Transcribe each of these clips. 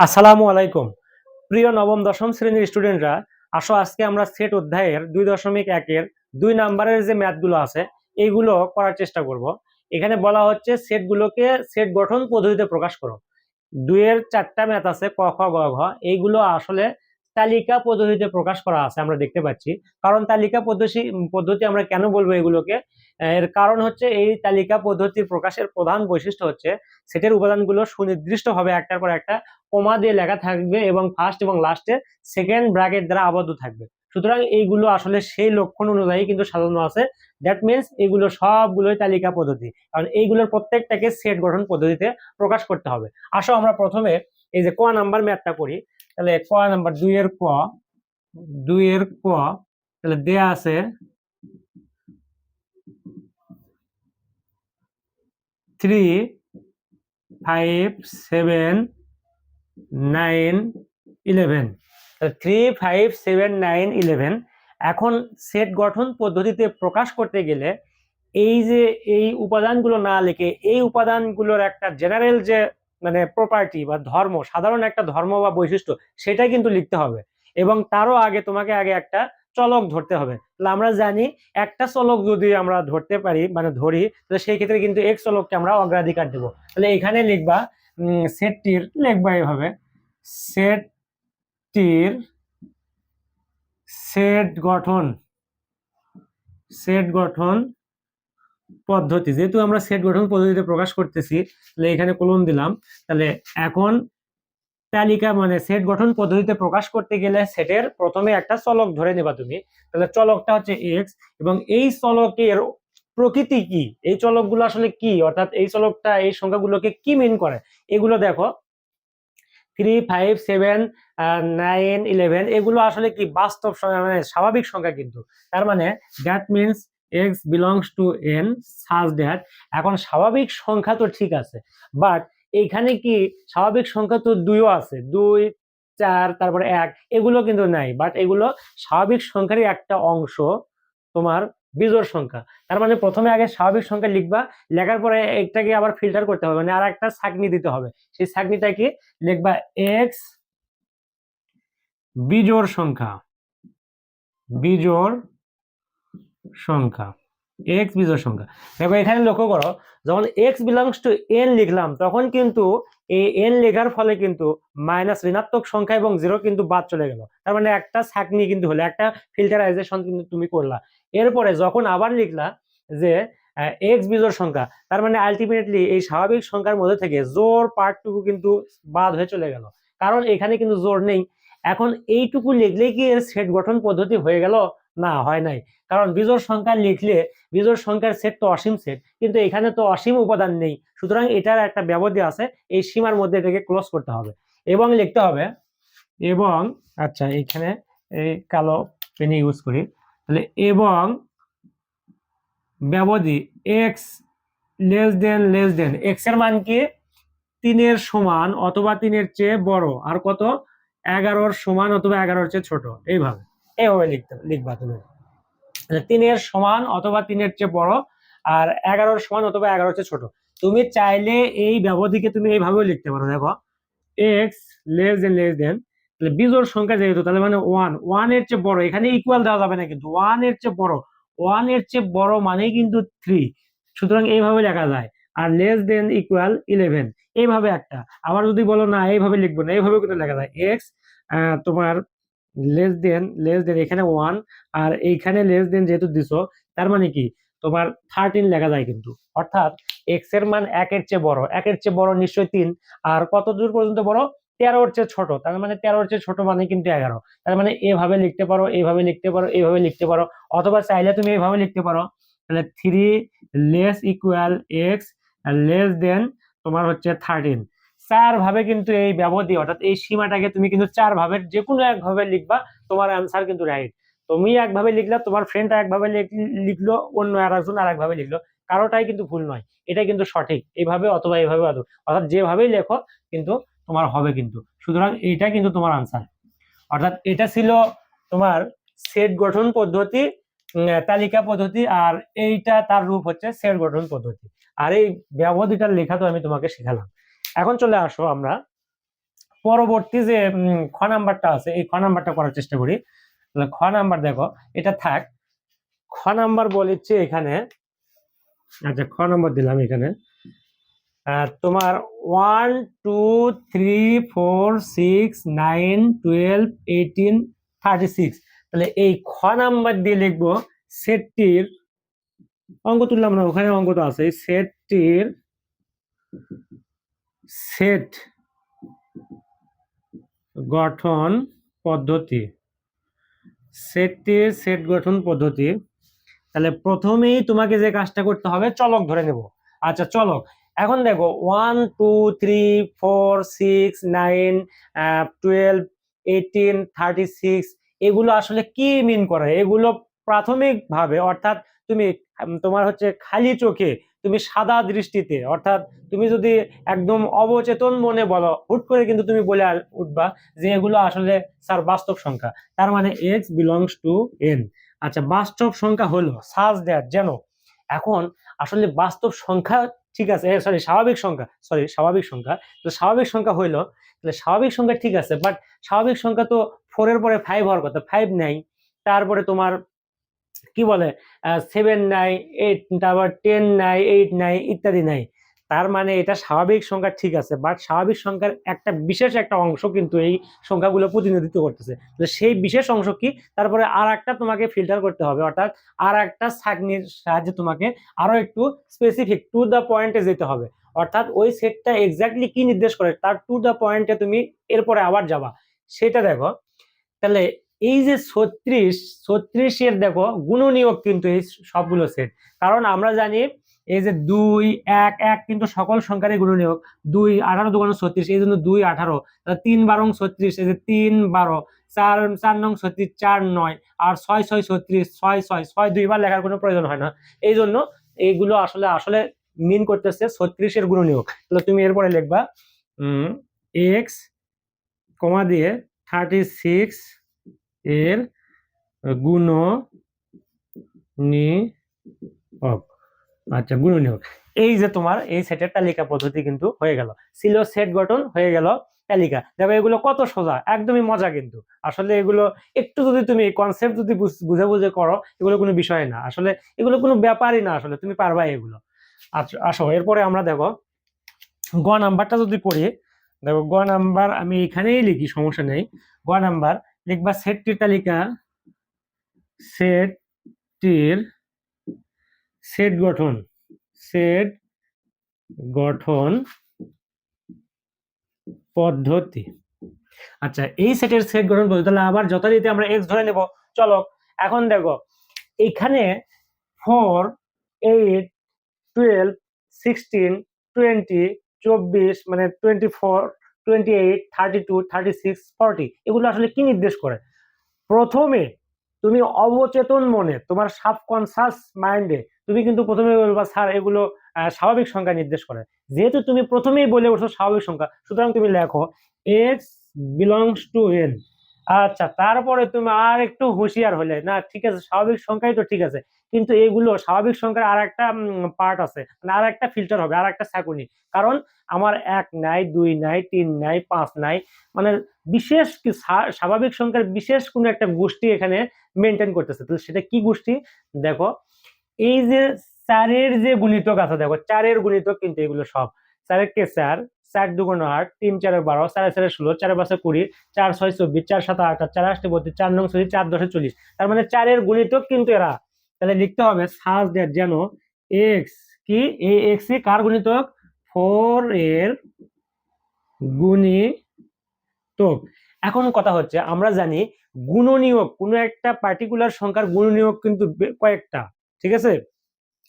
আসসালামু আলাইকুম। প্রিয় নবম, দশম শ্রেণির স্টুডেন্টরা আসো আজকে আমরা সেট অধ্যায়ের দুই দশমিক একের দুই নাম্বারের যে ম্যাথগুলো আছে, এইগুলো করার চেষ্টা করব। এখানে বলা হচ্ছে সেটগুলোকে সেট গঠন পদ্ধতিতে প্রকাশ করো। দুইয়ের চারটা ম্যাথ আছে, ক, খ, গ, ঘ, এইগুলো আসলে তালিকা পদ্ধতিতে প্রকাশ করা আছে, আমরা দেখতে পাচ্ছি। কারণ তালিকা পদ্ধতি পদ্ধতি আমরা কেন বলব এগুলোকে? এর কারণ হচ্ছে এই তালিকা পদ্ধতি প্রকাশের প্রধান বৈশিষ্ট্য হচ্ছে সেটের উপাদানগুলো সুনির্দিষ্টভাবে একটার পর একটা কমা দিয়ে লেখা থাকবে এবং ফার্স্ট এবং লাস্টে সেকেন্ড ব্র্যাকেট দ্বারা আবদ্ধ থাকবে। সুতরাং এইগুলো আসলে সেই লক্ষণ অনুযায়ী কিন্তু সাজানো আছে। দ্যাট মিনস এগুলো সবগুলোই তালিকা পদ্ধতি। কারণ এইগুলোর প্রত্যেকটাকে সেট গঠন পদ্ধতিতে প্রকাশ করতে হবে। আসো আমরা প্রথমে এই যে ক নাম্বার ম্যাথটা করি তাহলে ক নাম্বার দুইয়ের ক দুইয়ের ক, তাহলে দেয়া আছে three five seven nine eleven. Three five seven nine eleven এখন সেট গঠন পদ্ধতিতে প্রকাশ করতে গেলে এই যে এই উপাদানগুলো না লিখে এই উপাদানগুলোর একটা জেনারেল যে মানে প্রপার্টি বা ধর্ম, সাধারণ একটা ধর্ম বা বৈশিষ্ট্য সেটা কিন্তু লিখতে হবে। এবং তারও আগে তোমাকে আগে একটা চলক ধরতে হবে। তাহলে আমরা জানি একটা চলক যদি আমরা ধরতে পারি মানে ধরি, তাহলে সেই ক্ষেত্রে কিন্তু এক চলককে আমরা অগ্রাধিকার দেবো। তাহলে এখানে লিখবা সেটটির, লেখবা এভাবে সেটটির সেট গঠন সেট গঠন পদ্ধতি, যেহেতু আমরা সেট গঠন পদ্ধতিতে প্রকাশ করতেছি, তাহলে এখানে কলম দিলাম, তাহলে এখন তালিকা মানে সেট গঠন পদ্ধতিতে প্রকাশ করতে গেলে সেটের প্রথমে একটা চলক ধরে নেবা তুমি, তাহলে চলকটা হচ্ছে এক্স এবং এই চলকের প্রকৃতি কি? এই চলকগুলো আসলে কি? অর্থাৎ এই চলকটা, এই সংখ্যাগুলোকে কি মিন করে? এগুলো দেখো। Three five seven nine eleven এগুলো আসলে কি? বাস্তব মানে স্বাভাবিক সংখ্যা কিন্তু। তার মানে that means X belongs to N such that এখন স্বাভাবিক সংখ্যা তো ঠিক আছে বাট এইখানে কি স্বাভাবিক সংখ্যা তো দুইও আছে। দুই, চার, তারপরে এক, এগুলো কিন্তু নাই বাট এগুলো স্বাভাবিক সংখ্যারই একটা অংশ তোমার বিজোড় সংখ্যা। তার মানে প্রথমে আগে স্বাভাবিক সংখ্যা লিখবা, লেখার পরে একটাকে আবার ফিল্টার করতে হবে মানে আর একটা ছাকনি দিতে হবে। সেই ছাকনিটা কি লিখবা এক্স বিজোড় সংখ্যা। বিজোড় সংখ্যা। এক্স বিজোড় সংখ্যা। দেখো, এখানে লক্ষ্য করো, যখন এক্স বিলংস টু এন লিখলাম, তখন কিন্তু এই এন লেখার ফলে কিন্তু মাইনাস ঋণাত্মক সংখ্যা এবং জিরো কিন্তু বাদ চলে গেল। তার মানে একটা ছাকনি কিন্তু হলো, একটা ফিল্টারাইজেশন কিন্তু তুমি করলা। এরপরে যখন আবার লিখলা যে এক্স বিজোর সংখ্যা, তার মানে আলটিমেটলি এই স্বাভাবিক সংখ্যার মধ্যে থেকে জোর পার্টটুকু কিন্তু বাদ হয়ে চলে গেল। কারণ এখানে কিন্তু জোর নেই। এখন এইটুকু লিখলেই কি এর সেট গঠন পদ্ধতি হয়ে গেল? না, হয় নাই। কারণ বিজোড় সংখ্যা লিখলে বিজোড় সংখ্যার সেট তো অসীম সেট কিন্তু এখানে তো অসীম উপাদান নেই। সুতরাং এটার একটা ব্যবধি আছে, এই সীমার মধ্যে এটাকে ক্লোজ করতে হবে। এবং লিখতে হবে, এবং আচ্ছা এখানে এই কালো পেনে ইউজ করি। তাহলে এবং ব্যবধি X less than less than এক্সের মান কি? তিনের সমান অথবা তিনের চেয়ে বড়। আর কত? এগারোর সমান অথবা এগারোর চেয়ে ছোট। এইভাবে। এইভাবে লিখতে লিখবা তুমি। তিনের সমান অথবা তিনের চেয়ে বড় আর এগারোর সমান অথবা এগারোর চেয়ে ছোট। তুমি চাইলে এই ব্যবধিকে তুমি এইভাবেও লিখতে পারো। দেখো X less than less than তাহলে বিজোড় সংখ্যা যেহেতু, তাহলে মানে ওয়ান ওয়ানের চেয়ে বড়, এখানে ইকুয়াল দেওয়া যাবে না কিন্তু ওয়ানের চেয়ে বড় ওয়ানের চেয়ে বড় মানেই কিন্তু থ্রি সুতরাং এইভাবে লেখা যায়, আর লেস দেন ইকুয়াল ইলেভেন এইভাবে একটা, আবার যদি বলো না, এইভাবে লিখব না এইভাবে কিন্তু লেখা যায় এক্স তোমার লেস দেন লেস দেন এখানে ওয়ান আর এইখানে লেস দেন যেহেতু দিছো, তার মানে কি, তোমার থার্টিন লেখা যায় কিন্তু, অর্থাৎ এক্সের মান একের চেয়ে বড়, একের চেয়ে বড় নিশ্চয়ই তিন, আর কত দূর পর্যন্ত বড়? তেরোর চেয়ে ছোট, তার মানে তেরোর চেয়ে ছোট মানে কিন্তু এগারো। তার মানে এভাবে লিখতে পারো এইভাবে লিখতে পারো এইভাবে লিখতে পারো, অথবা চাইলে তুমি এইভাবে লিখতে পারো, তাহলে three less equal X less than তোমার হচ্ছে থার্টিন চার ভাবে কিন্তু এই ব্যবধি, অর্থাৎ এই সীমাটাকে তুমি কিন্তু চার ভাবে যে কোনো একভাবে লিখবা, তোমার অ্যান্সার কিন্তু রাইট তুমি একভাবে লিখলা, তোমার ফ্রেন্ড একভাবে লিখলো, অন্য আর একজন আর একভাবে লিখলো, কারোটাই কিন্তু ভুল নয়, এটা কিন্তু সঠিক এইভাবে অথবা এইভাবে অর্থাৎ যেভাবেই লেখো, কিন্তু তোমার হবে কিন্তু। সুতরাং এইটা কিন্তু তোমার আনসার অর্থাৎ এটা ছিল তোমার সেট গঠন পদ্ধতি তালিকা পদ্ধতি, আর এইটা তার রূপ হচ্ছে সেট গঠন পদ্ধতি। আর এই ব্যবধিটার লেখা তো আমি তোমাকে শেখালাম। এখন চলে আসো আমরা। পরবর্তী যে খ নাম্বারটা আছে, এই খ নাম্বারটা করার চেষ্টা করি। খ নাম্বার দেখো, এটা থাক। খ নাম্বার বলেছে এখানে আচ্ছা খ নাম্বার দিলাম এখানে। তোমার one two three four six nine twelve eighteen thirty six তাহলে এই খ নাম্বার দিয়ে লিখব সেটটির অঙ্ক তুললাম না, ওখানে অঙ্ক তো আছে সেটটির সেট গঠন পদ্ধতি। সেটটির সেট গঠন পদ্ধতি। তাহলে প্রথমেই তোমাকে যে কাজটা করতে হবে, চলক ধরে নেব। আচ্ছা চলক। এখন দেখো one two three four six nine twelve eighteen thirty six এগুলো আসলে কি মিন করে? এগুলো প্রাথমিকভাবে, অর্থাৎ তুমি তোমার হচ্ছে খালি চোখে, তুমি সাদা দৃষ্টিতে, অর্থাৎ তুমি যদি একদম অবচেতন মনে বলো, হুট করে কিন্তু তুমি বলে উঠবা যে এগুলো আসলে স্যার বাস্তব সংখ্যা। তার মানে এক্স বিলংস টু এন আচ্ছা বাস্তব সংখ্যা হলো সাজ দ্যাট যেন, এখন আসলে বাস্তব সংখ্যা ঠিক আছে সরি স্বাভাবিক সংখ্যা সরি স্বাভাবিক সংখ্যা। তো স্বাভাবিক সংখ্যা হইল, তাহলে স্বাভাবিক সংখ্যা ঠিক আছে বাট স্বাভাবিক সংখ্যা তো ফোরের পরে ফাইভ হওয়ার কথা ফাইভ নাই। তারপরে তোমার কি বলে সেভেন নাই এইট তারপর টেন নাই এইট নাই, ইত্যাদি নাই। তার মানে এটা স্বাভাবিক সংখ্যা ঠিক আছে বাট স্বাভাবিক সংখ্যার একটা বিশেষ একটা অংশ কিন্তু এই সংখ্যাগুলো প্রতিনিধিত্ব করতেছে। তো সেই বিশেষ অংশ কি? তারপরে আর একটা তোমাকে ফিল্টার করতে হবে, অর্থাৎ আর একটা ছাঁকনির সাহায্যে তোমাকে আরও একটু স্পেসিফিক টু দ্য পয়েন্টে যেতে হবে। অর্থাৎ ওই সেটটা এক্স্যাক্টলি কি নির্দেশ করে? তার টু দ্য পয়েন্টে তুমি এরপরে আবার যাবা। সেটা দেখো, তাহলে এই যে ছত্রিশ, ছত্রিশের দেখো, গুণনীয়ক কিন্তু এই সবগুলো সেট কারণ আমরা জানি এই যে দুই, এক এক কিন্তু সকল সংখ্যারই গুণনীয়ক দুই, আঠারো, দুগুণ ছত্রিশ, এই জন্য দুই, আঠারো। তিন বারং ছত্রিশ, এই যে তিন বারো। চার চার নং ছত্রিশ, চার নয়। আর ছয় ছয়, ছত্রিশ, ছয় ছয় ছয় দুইবার লেখার কোনো প্রয়োজন হয় না। এই জন্য এইগুলো আসলে আসলে মিন করতেছে ছত্রিশের গুণনীয়ক। তাহলে তুমি এরপরে লিখবা এক্স কমা দিয়ে থার্টি সিক্স এর গুণ নিয়োগ আচ্ছা গুণ নিয়োগ এই যে তোমার এই সেটের তালিকা পদ্ধতি কিন্তু হয়ে গেল। ছিল সেট গঠন হয়ে গেল তালিকা। দেখো, এগুলো কত সোজা, একদমই মজা কিন্তু। আসলে এগুলো একটু যদি তুমি কনসেপ্ট যদি বুঝ- বুঝে বুঝে করো, এগুলো কোনো বিষয় না। আসলে এগুলো কোনো ব্যাপারই না আসলে, তুমি পারবা এগুলো। আচ্ছা আসো, এরপরে আমরা দেখো, গ নাম্বারটা যদি পড়ি, দেখো, গ নাম্বার আমি এখানেই লিখি, সমস্যা নেই। গ নাম্বার লিখবা সেটটির তালিকা সেটটির সেট গঠন সেট গঠন পদ্ধতি। আচ্ছা এই সেটের সেট গঠন পদ্ধতি, তাহলে আবার যথারীতি আমরা এক্স ধরে নেব। চলো, এখন দেখো, এখানে four eight twelve sixteen twenty চব্বিশ মানে twenty four twenty eight thirty two thirty six forty এগুলো আসলে কি নির্দেশ করে? প্রথমে তুমি অবচেতন মনে, তোমার সাবকনসাস মাইন্ডে তুমি কিন্তু প্রথমে বলবা, স্যার, এগুলো স্বাভাবিক সংখ্যা নির্দেশ করে। যেহেতু তুমি প্রথমেই বলে উঠছো স্বাভাবিক সংখ্যা, সুতরাং তুমি লেখো এক্স বিলংস টু এন আচ্ছা তারপরে তুমি আর একটু হুঁশিয়ার হলে। না, ঠিক আছে, স্বাভাবিক সংখ্যাই তো ঠিক আছে। কিন্তু এগুলো স্বাভাবিক সংখ্যার আর একটা পার্ট আছে। মানে আর একটা ফিল্টার হবে আর একটা ছাকুনি কারণ আমার এক নাই, দুই নাই, তিন নাই, পাঁচ নাই মানে বিশেষ স্বাভাবিক সংখ্যার বিশেষ কোনো একটা গোষ্ঠী এখানে মেনটেন করতেছে। তো সেটা কি গোষ্ঠী? দেখো, এই যে চারের যে গুণিতক আছে, দেখো, চারের গুণিতক কিন্তু এগুলো সব। চারের কে চার? চার দুগুণ আট, তিন চারে বারো, চারে চারে ষোলো, চারে পাঁচে কুড়ি, চার ছয় চব্বিশ, চার সাত আট চার আটটি বত্রিশ চার নং চল্লিশ চার দশে চল্লিশ। তার মানে চারের গুণিতক কিন্তু এরা। তাহলে লিখতে হবে সাজ দ্যাট যেন এক্স কি? এই এক্স কার গুণিতক? ফোর এর গুণিতক। এখন কথা হচ্ছে, আমরা জানি গুণনীয়ক, কোনো একটা পার্টিকুলার সংখ্যার গুণনীয়ক কিন্তু কয়েকটা, ঠিক আছে?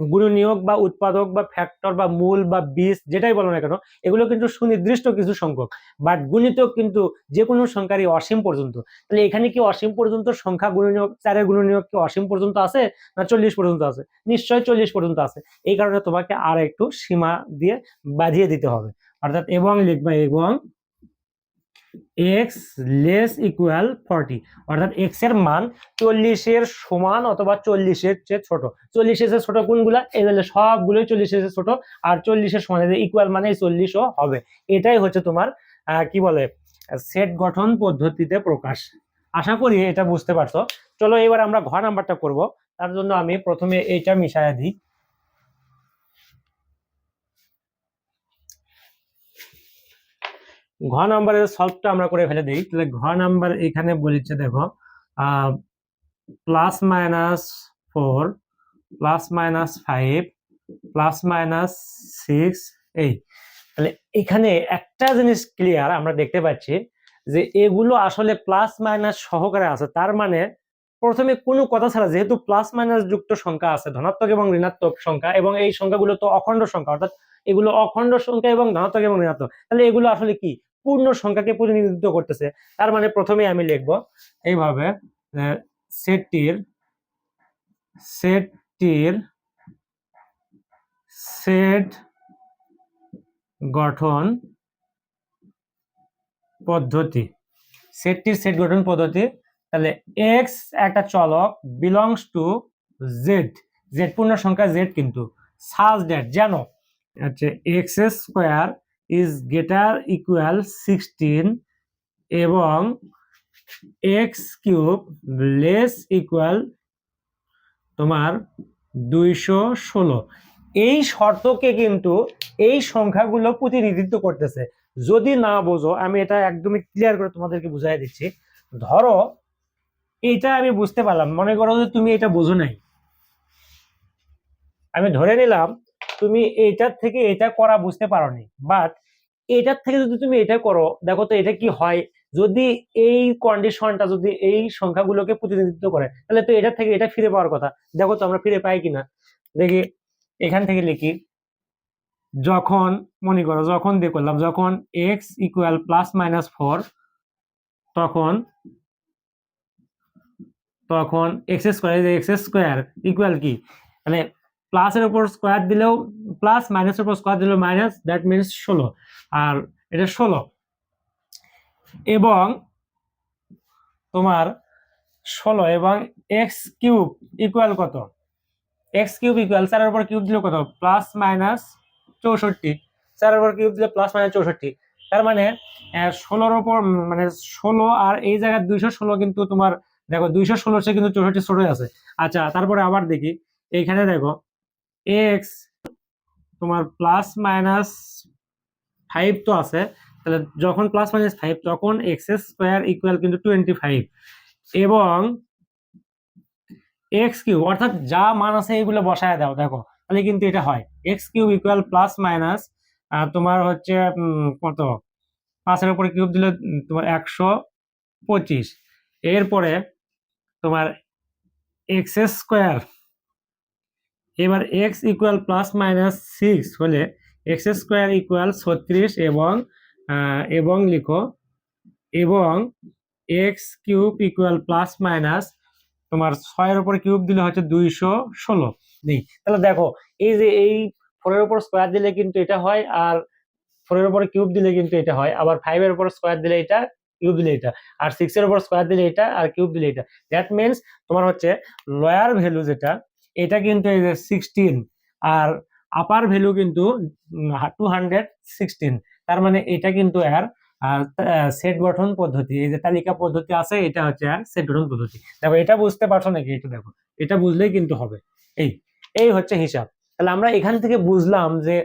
গুণনীয়ক বা উৎপাদক বা ফ্যাক্টর বা মূল বা বীজ যেটাই বলো না কেন, এগুলো কিন্তু সুনির্দিষ্ট কিছু সংখ্যক। বাট গুণিত কিন্তু যে কোনো সংখ্যারই অসীম পর্যন্ত। তাহলে এখানে কি অসীম পর্যন্ত সংখ্যা গুণনীয়ক চারের গুণনীয়ক কি অসীম পর্যন্ত আছে না চল্লিশ পর্যন্ত আছে? নিশ্চয়ই চল্লিশ পর্যন্ত আছে। এই কারণে তোমাকে আর একটু সীমা দিয়ে বাঁধিয়ে দিতে হবে। অর্থাৎ এবং লিখবা এবং এক্স লেস ইকুয়াল ফর্টি অর্থাৎ এক্সের মান চল্লিশের সমান অথবা চল্লিশের চেয়ে ছোট। চল্লিশের চেয়ে ছোট কোনগুলা? এই হলে সবগুলোই চল্লিশের চেয়ে ছোট, আর চল্লিশের সমান ইকুয়াল মানে চল্লিশও হবে। এটাই হচ্ছে তোমার কি বলে সেট গঠন পদ্ধতিতে প্রকাশ। আশা করি এটা বুঝতে পারছ। চলো এবার আমরা ঘ নাম্বারটা করব। তার জন্য আমি প্রথমে এইটা মিশায়া দিই। ঘ নাম্বারের সলভটা আমরা করে ফেলে দিই। তাহলে ঘ নাম্বার এখানে বলেছে দেখো plus minus four plus minus five plus minus six এই তাহলে এখানে একটা জিনিস ক্লিয়ার আমরা দেখতে পাচ্ছি যে এগুলো আসলে প্লাস মাইনাস সহকারে আছে। তার মানে প্রথমে কোনো কথা ছাড়া যেহেতু প্লাস মাইনাস যুক্ত সংখ্যা আছে, ধনাত্মক এবং ঋণাত্মক সংখ্যা, এবং এই সংখ্যাগুলো তো অখণ্ড সংখ্যা, অর্থাৎ এগুলো অখণ্ড সংখ্যা এবং ধনাত্মক এবং ঋণাত্মক। তাহলে এগুলো আসলে কি? পূর্ণ সংখ্যাকে প্রতিনিধিত্ব করতেছে। তার মানে প্রথমে আমি লিখব এইভাবে সেটটির সেটটির সেট গঠন পদ্ধতি। সেটটির সেট গঠন পদ্ধতি, তাহলে এক্স একটা চলক বিলংস টু জেড জেড পূর্ণ সংখ্যা জেড কিন্তু। সাজ দ্যাট যেন হচ্ছে X square is greater equal sixteen এবং এক্স কিউব লেস ইকুয়াল তোমার দুইশো ষোলো। এই শর্তকে কিন্তু এই সংখ্যাগুলো প্রতিনিধিত্ব করতেছে। যদি না বোঝো, আমি এটা একদমই ক্লিয়ার করে তোমাদেরকে বুঝাই দিচ্ছি। ধরো এটা আমি বুঝতে পারলাম। মনে করো যে তুমি এটা বোঝো নাই। আমি ধরে নিলাম তুমি এইটার থেকে এটা করা বুঝতে পারোনি। বাট এটার থেকে যদি তুমি এটা করো, দেখো তো এটা কি হয়? যদি এই কন্ডিশনটা যদি এই সংখ্যাগুলোকে প্রতিনিধিত্ব করে, তাহলে তো এটার থেকে এটা ফিরে পাওয়ার কথা। দেখো তো আমরা ফিরে পাই কিনা। দেখি, এখান থেকে লিখি। যখন, মনে করো, যখন দিয়ে করলাম, যখন X equal plus minus four তখন তখন X square X square equal কি? মানে প্লাসের উপর স্কোয়ার দিলেও প্লাস মাইনাসের উপর স্কোয়ার দিলেও মাইনাস দ্যাট মিনস ষোলো। আর এটা ষোলো। এবং তোমার ষোলো এবং এক্স কিউব ইকুয়াল কত? এক্স কিউব ইকুয়াল চারের উপর কিউব দিলে কত? প্লাস মাইনাস চৌষট্টি। চারের উপর কিউব দিলে প্লাস মাইনাস চৌষট্টি। তার মানে ষোলোর উপর মানে ষোলো আর এই জায়গায় দুইশো ষোলো কিন্তু তোমার, দেখো দুইশো ষোলো সে কিন্তু চৌষট্টি ছোট আছে। আচ্ছা তারপরে আবার দেখি। এইখানে দেখো এক্স তোমার প্লাস মাইনাস ফাইভ তো আছে। তাহলে যখন প্লাস মাইনাস ফাইভ তখন এক্স স্কোয়ার ইকুয়াল কিন্তু টোয়েন্টি ফাইভ এবং এক্স কিউব অর্থাৎ যা মান আছে এগুলো বসায় দাও, দেখো। তাহলে কিন্তু এটা হয়। X cube equal plus minus তোমার হচ্ছে কত? পাঁচের উপরে কিউব দিলে তোমার একশো পঁচিশ। এরপরে তোমার এক্স স্কোয়ার এবার X equal plus minus six হলে এক্স স্কোয়ার ইকুয়াল ছত্রিশ এবং এবং লিখো, এবং X cube equal plus minus তোমার ছয়ের উপরে কিউব দিলে হচ্ছে দুইশো ষোলো। নেই। তাহলে দেখো, এই যে এই ফোরের উপর স্কোয়ার দিলে কিন্তু এটা হয় আর ফোরের উপরে কিউব দিলে কিন্তু এটা হয়। আবার ফাইভের উপর স্কোয়ার দিলে এটা কিউব দিলে এটা। আর সিক্সের উপর স্কোয়ার দিলে এটা আর কিউব দিলে এটা। দ্যাট মিনস তোমার হচ্ছে লয়ার ভ্যালু যেটা এটা কিন্তু এই যে সিক্সটিন আর আপার ভ্যালু কিন্তু টু হান্ড্রেড সিক্সটিন তার মানে এটা কিন্তু এর সেট গঠন পদ্ধতি, এই যে তালিকা পদ্ধতি আছে, এটা হচ্ছে আর সেট গঠন পদ্ধতি। দেখো, এটা বুঝতে পারছ নাকি? এটা দেখো, এটা বুঝলেই কিন্তু হবে। এই এই হচ্ছে হিসাব। তাহলে আমরা এখান থেকে বুঝলাম যে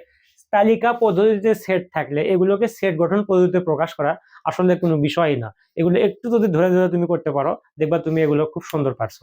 তালিকা পদ্ধতিতে সেট থাকলে এগুলোকে সেট গঠন পদ্ধতিতে প্রকাশ করা আসলে কোনো বিষয়ই না। এগুলো একটু যদি ধরে ধরে তুমি করতে পারো, দেখবা তুমি এগুলো খুব সুন্দর পারছ।